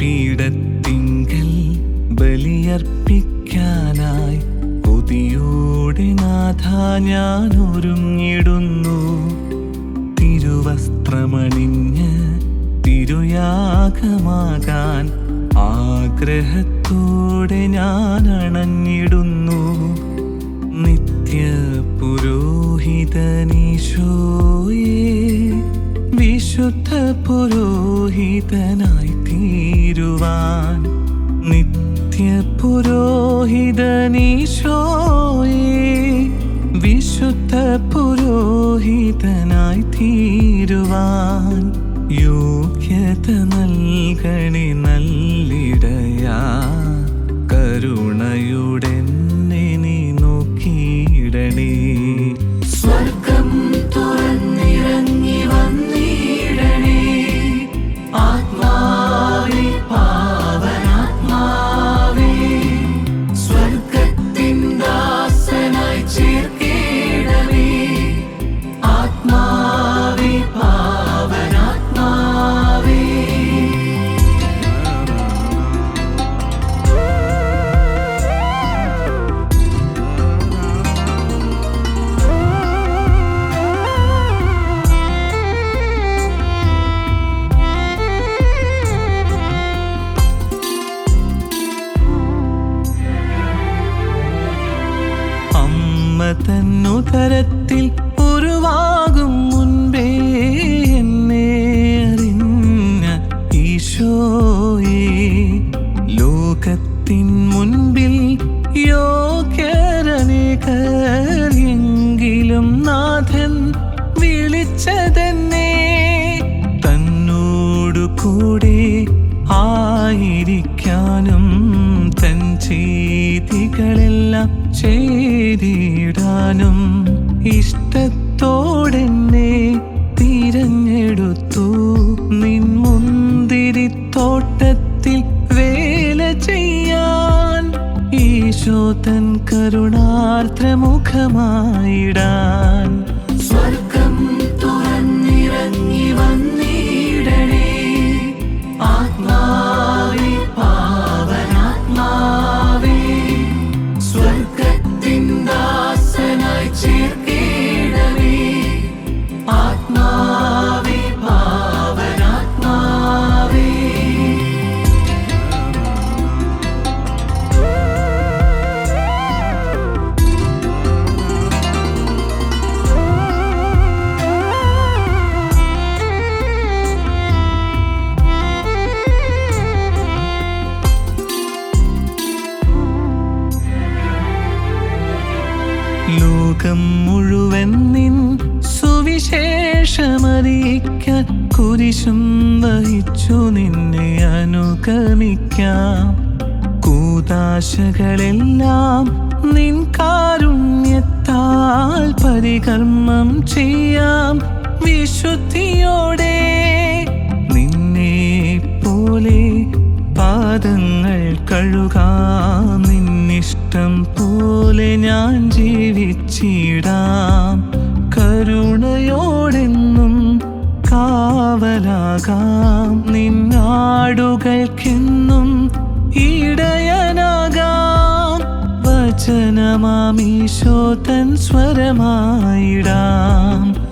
പീഠത്തിങ്കൽ ബലിയർപ്പിക്കാനായി കൊതിയോടെ നാഥ ഞാൻ ഒരുങ്ങിടുന്നു തിരുവസ്ത്രമണിഞ്ഞ് തിരുയാഗമാകാൻ ആഗ്രഹത്തോടെ ഞാൻ വിശുദ്ധ പുരോഹിതനായി തീരുവാൻ നിത്യ പുരോഹിതനീശോയെ വിശുദ്ധ പുരോഹിതനായി തീരുവാൻ യോഗ്യത നൽകണി നല്ലിടയാ. ചെയ്തിടാനും ഇഷ്ടത്തോടെന്നെ തിരഞ്ഞെടുത്തു. നിൻ മുന്തിരിത്തോട്ടത്തിൽ വേല ചെയ്യാൻ ഈശോതൻ കരുണാർദ്രമുഖമായിടാൻ. ലോകം മുഴുവൻ നിൻ സുവിശേഷമറിയിക്കാൻ കുരിശും വഹിച്ചു നിന്നെ അനുഗമിക്കാം. കൂതാശകളെല്ലാം നിൻ കാരുണ്യത്താൽ പരികർമ്മം ചെയ്യാം. വിശുദ്ധിയോടെ നിന്നെ പോലെ പാദങ്ങൾ കഴുകാം. നിന്നിഷ്ടം പോലെ ഞാൻ ജീവിച്ചിടാം. കരുണയോടെന്നും കാവലാകാം. നിന്നാടുകൾക്കെന്നും ഇടയനാകാം. വചനമാമീശോ തൻ സ്വരമായിടാം.